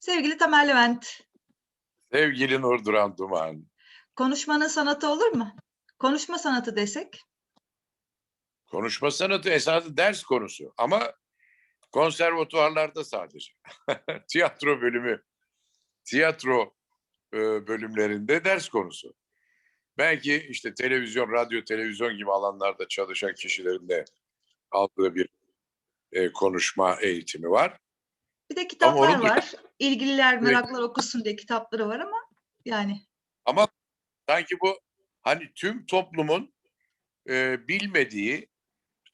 Sevgili Tamer Levent, Sevgili Nur Duran Duman. konuşmanın sanatı olur mu? Konuşma sanatı desek. Konuşma sanatı esası ders konusu ama konservatuvarlarda sadece. Tiyatro bölümü, tiyatro e, bölümlerinde ders konusu. Belki işte televizyon, radyo, televizyon gibi alanlarda çalışan kişilerin de aldığı bir e, konuşma eğitimi var. Bir de kitaplar onun var. İlgililer, Evet. meraklar okusun diye kitapları var ama yani Ama sanki bu hani tüm toplumun e, bilmediği,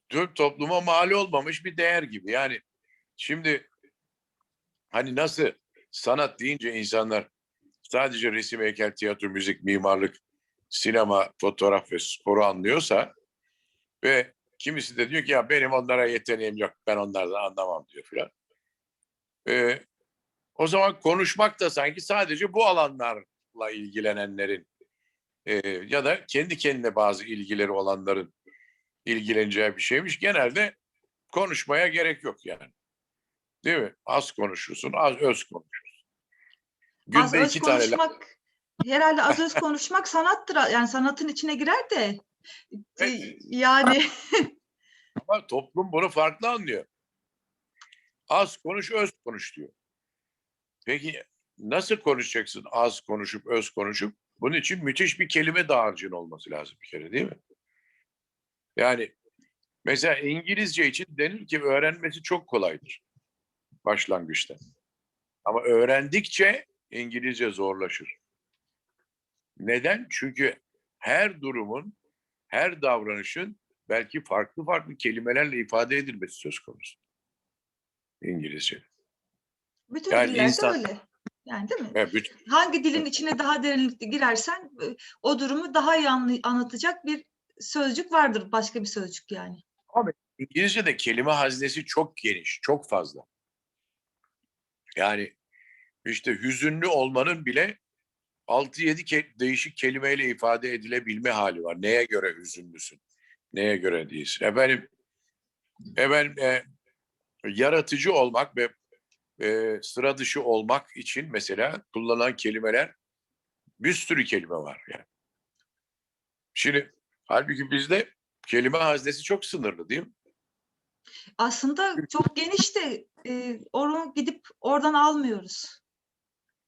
tüm topluma mal olmamış bir değer gibi. Yani şimdi hani nasıl sanat deyince insanlar sadece resim, heykel, tiyatro, müzik, mimarlık, sinema, fotoğraf ve sporu anlıyorsa ve kimisi de diyor ki ya benim onlara yeteneğim yok, ben onlardan anlamam diyor filan. E, o zaman konuşmak da sanki sadece bu alanlarla ilgilenenlerin e, ya da kendi kendine bazı ilgileri olanların ilgileneceği bir şeymiş. Genelde konuşmaya gerek yok yani. Değil mi? Az konuşursun, az öz konuşursun. Günde az öz iki tane laf- konuşmak herhalde az öz konuşmak sanattır. Yani sanatın içine girer de e, Evet. yani ama toplum bunu farklı anlıyor. Az konuş, öz konuş diyor. Peki nasıl konuşacaksın az konuşup, öz konuşup? Bunun için müthiş bir kelime dağarcığın olması lazım bir kere değil mi? Yani mesela İngilizce için denir ki öğrenmesi çok kolaydır başlangıçta. Ama öğrendikçe İngilizce zorlaşır. Neden? Çünkü her durumun, her davranışın belki farklı farklı kelimelerle ifade edilmesi söz konusu. İngilizce. bütün Yani dillerde insan- öyle. Yani değil mi? Evet, bütün- Hangi dilin içine daha derinlikli girersen e, o durumu daha iyi anlatacak bir sözcük vardır. Başka bir sözcük yani. İngilizce'de kelime hazinesi çok geniş, çok fazla. Yani işte hüzünlü olmanın bile 6-7 ke- değişik kelimeyle ifade edilebilme hali var. Neye göre hüzünlüsün? Neye göre değilsin? Efendim, efendim e, yaratıcı olmak ve e, sıra dışı olmak için mesela kullanılan kelimeler bir sürü kelime var yani. Şimdi halbuki bizde kelime hazinesi çok sınırlı değil mi? Aslında çok geniş de e, onu gidip oradan almıyoruz.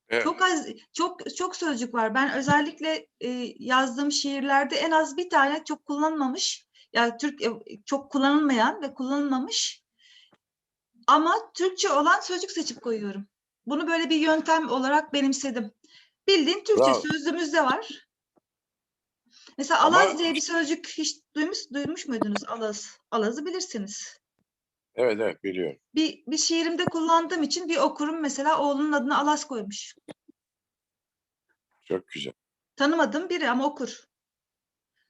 Evet. Çok az, çok çok sözcük var. Ben özellikle e, yazdığım şiirlerde en az bir tane çok kullanılmamış, yani Türk e, çok kullanılmayan ve kullanılmamış ama Türkçe olan sözcük seçip koyuyorum. Bunu böyle bir yöntem olarak benimsedim. Bildiğin Türkçe Bravo. sözlüğümüzde var. Mesela Ama- alaz diye bir sözcük hiç duymuş duymuş muydunuz? Alaz. Alazı bilirsiniz. Evet evet biliyorum. Bir, bir şiirimde kullandığım için bir okurum mesela oğlunun adına Alaz koymuş. Çok güzel. Tanımadığım biri ama okur.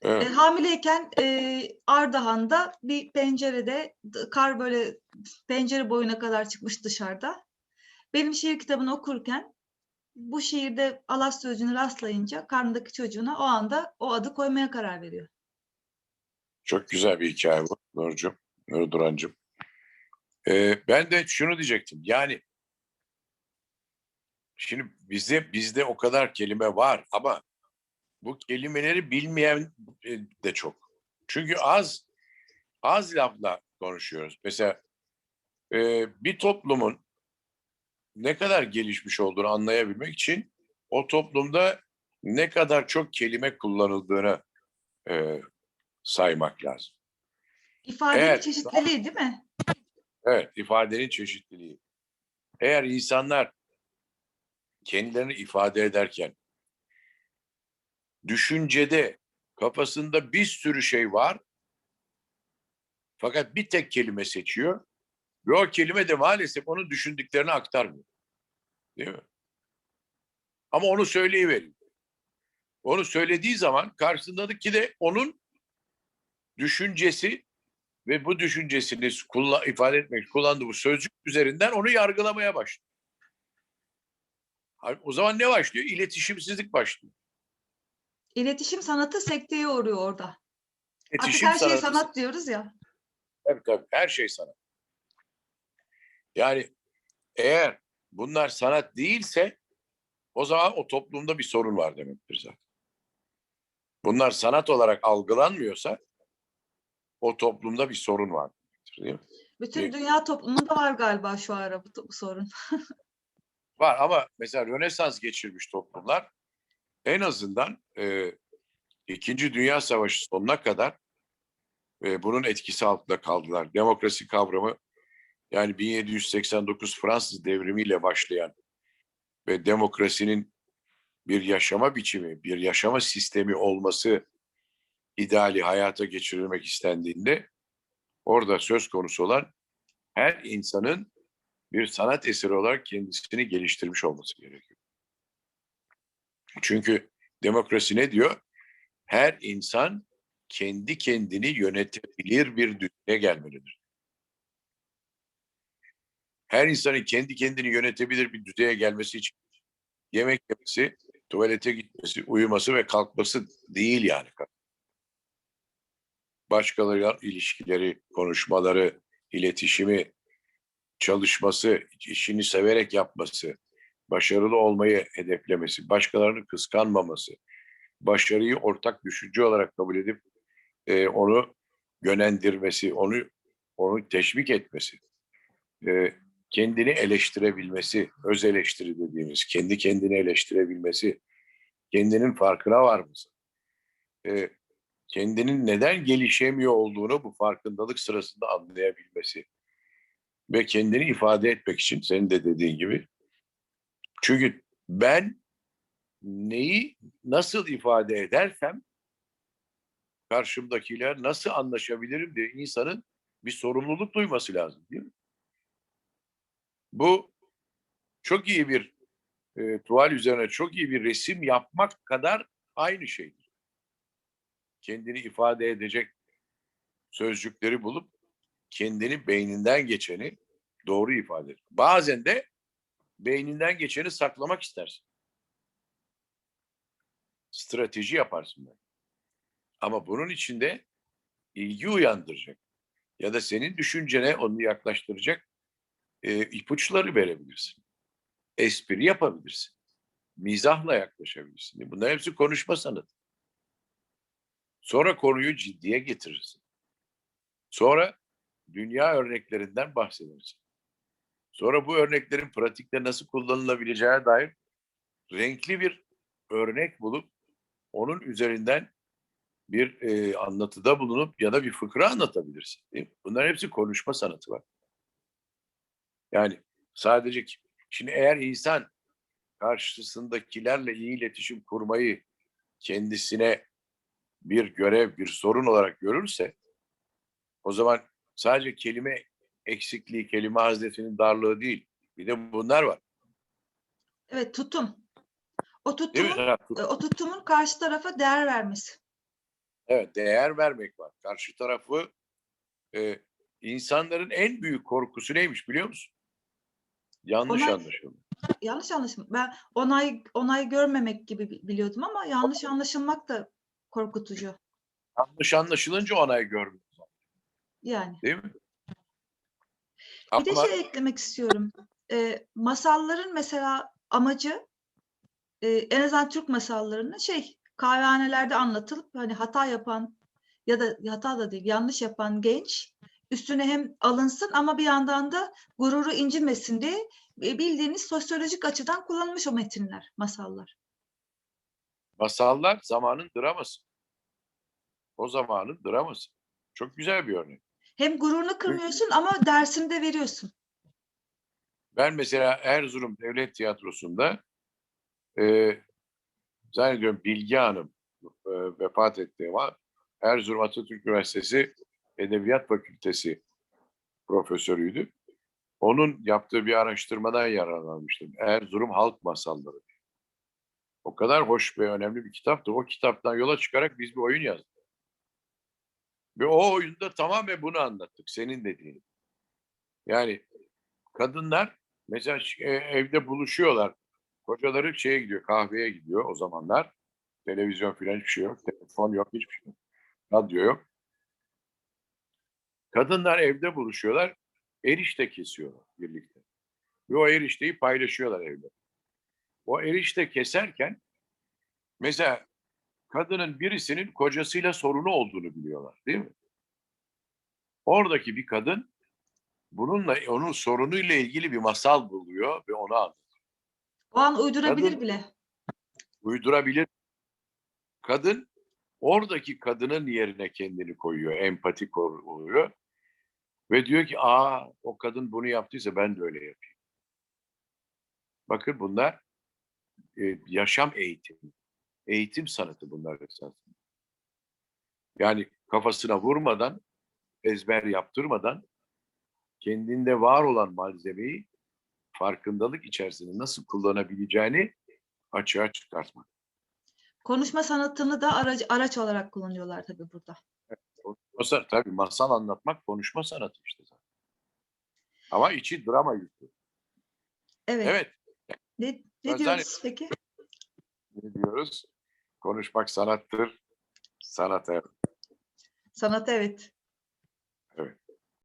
E, Evet. hamileyken e, Ardahan'da bir pencerede kar böyle pencere boyuna kadar çıkmış dışarıda. Benim şiir kitabını okurken bu şiirde Alas sözcüğünü rastlayınca karnındaki çocuğuna o anda o adı koymaya karar veriyor. Çok güzel bir hikaye bu Nurcuğum, Nur Durancığım. Ee, ben de şunu diyecektim. Yani şimdi bizde bizde o kadar kelime var ama bu kelimeleri bilmeyen e, de çok. Çünkü az az lafla konuşuyoruz. Mesela e, bir toplumun ne kadar gelişmiş olduğunu anlayabilmek için o toplumda ne kadar çok kelime kullanıldığını e, saymak lazım. İfadenin Evet. çeşitliliği değil mi? Evet, ifadenin çeşitliliği. Eğer insanlar kendilerini ifade ederken düşüncede kafasında bir sürü şey var fakat bir tek kelime seçiyor ve o kelime de maalesef onun düşündüklerini aktarmıyor. Değil mi? Ama onu söyleyiveriyor. Onu söylediği zaman karşısındaki de onun düşüncesi ve bu düşüncesini kulla- ifade etmek kullandığı bu sözcük üzerinden onu yargılamaya başlıyor. O zaman ne başlıyor? İletişimsizlik başlıyor. İletişim sanatı sekteye uğruyor orada. Artık İletişim her şey sanatı- sanat diyoruz ya. Tabii tabii her şey sanat. Yani eğer bunlar sanat değilse o zaman o toplumda bir sorun var demektir zaten. Bunlar sanat olarak algılanmıyorsa o toplumda bir sorun var demektir değil mi? Bütün Bir- dünya toplumunda var galiba şu ara bu, bu sorun. Var ama mesela Rönesans geçirmiş toplumlar en azından e, İkinci Dünya Savaşı sonuna kadar e, bunun etkisi altında kaldılar. Demokrasi kavramı yani 1789 Fransız devrimiyle başlayan ve demokrasinin bir yaşama biçimi, bir yaşama sistemi olması ideali hayata geçirilmek istendiğinde orada söz konusu olan her insanın bir sanat eseri olarak kendisini geliştirmiş olması gerekiyor. Çünkü demokrasi ne diyor? Her insan kendi kendini yönetebilir bir düzeye gelmelidir. Her insanın kendi kendini yönetebilir bir düzeye gelmesi için yemek yemesi, tuvalete gitmesi, uyuması ve kalkması değil yani. Başkalarıyla ilişkileri, konuşmaları, iletişimi, çalışması, işini severek yapması, başarılı olmayı hedeflemesi, başkalarını kıskanmaması, başarıyı ortak düşünce olarak kabul edip e, onu yönlendirmesi, onu onu teşvik etmesi, e, kendini eleştirebilmesi, öz eleştiri dediğimiz, kendi kendini eleştirebilmesi, kendinin farkına varması, e, kendinin neden gelişemiyor olduğunu bu farkındalık sırasında anlayabilmesi ve kendini ifade etmek için senin de dediğin gibi. Çünkü ben neyi nasıl ifade edersem karşımdakiler nasıl anlaşabilirim diye insanın bir sorumluluk duyması lazım değil mi? Bu çok iyi bir e, tuval üzerine çok iyi bir resim yapmak kadar aynı şeydir. Kendini ifade edecek sözcükleri bulup kendini beyninden geçeni doğru ifade et. Bazen de beyninden geçeni saklamak istersin. Strateji yaparsın ben. Ama bunun içinde ilgi uyandıracak ya da senin düşüncene onu yaklaştıracak e, ipuçları verebilirsin. Espri yapabilirsin. Mizahla yaklaşabilirsin. Bunlar hepsi konuşma sanatı. Sonra konuyu ciddiye getirirsin. Sonra dünya örneklerinden bahsedersin. Sonra bu örneklerin pratikte nasıl kullanılabileceğine dair renkli bir örnek bulup onun üzerinden bir e, anlatıda bulunup ya da bir fıkra anlatabilirsin. Değil mi? Bunların hepsi konuşma sanatı var. Yani sadece şimdi eğer insan karşısındakilerle iyi iletişim kurmayı kendisine bir görev, bir sorun olarak görürse o zaman sadece kelime eksikliği, kelime hazretinin darlığı değil. Bir de bunlar var. Evet tutum. O tutumun, Ha, o tutumun karşı tarafa değer vermesi. Evet, değer vermek var. Karşı tarafı e, insanların en büyük korkusu neymiş biliyor musun? Yanlış Onay- anlaşılma. Yanlış anlaşılma. Ben onay onay görmemek gibi bi- biliyordum ama yanlış anlaşılmak da korkutucu. Yanlış anlaşılınca onay görmüyor. Yani. Değil mi? Bir de şey eklemek istiyorum. Ee, masalların mesela amacı e, en azından Türk masallarının şey kahvehanelerde anlatılıp hani hata yapan ya da hata da değil yanlış yapan genç üstüne hem alınsın ama bir yandan da gururu incinmesin diye e, bildiğiniz sosyolojik açıdan kullanılmış o metinler, masallar. masallar zamanın draması. O zamanın draması. Çok güzel bir örnek. Hem gururunu kırmıyorsun ama dersini de veriyorsun. Ben mesela Erzurum Devlet Tiyatrosu'nda e, zannediyorum Bilge Hanım e, vefat etti ama Erzurum Atatürk Üniversitesi Edebiyat Fakültesi profesörüydü. Onun yaptığı bir araştırmadan yararlanmıştım. Erzurum Halk Masalları. O kadar hoş ve önemli bir kitaptı. O kitaptan yola çıkarak biz bir oyun yazdık. Ve o oyunda tamamen bunu anlattık. Senin dediğin. Yani kadınlar mesela e, evde buluşuyorlar. Kocaları şeye gidiyor, kahveye gidiyor o zamanlar. Televizyon filan hiçbir şey yok. Telefon yok, hiçbir şey yok. Radyo yok. Kadınlar evde buluşuyorlar. Erişte kesiyorlar birlikte. Ve o erişteyi paylaşıyorlar evde. O erişte keserken mesela kadının birisinin kocasıyla sorunu olduğunu biliyorlar değil mi? Oradaki bir kadın bununla onun sorunuyla ilgili bir masal buluyor ve onu anlatıyor. O an uydurabilir Kadın- bile. Uydurabilir. Kadın oradaki kadının yerine kendini koyuyor, empati oluyor ve diyor ki aa o kadın bunu yaptıysa ben de öyle yapayım. Bakın bunlar e, yaşam eğitimi. Eğitim sanatı bunlar esasında. Yani kafasına vurmadan, ezber yaptırmadan kendinde var olan malzemeyi farkındalık içerisinde nasıl kullanabileceğini açığa çıkartmak. Konuşma sanatını da araç, araç olarak kullanıyorlar tabii burada. Konuşma, tabii masal anlatmak konuşma sanatı işte zaten. Ama içi drama yüklü. Evet. Evet. Ne, ne diyoruz peki? Ne diyoruz? Konuşmak sanattır. Sanat evet. Sanat evet.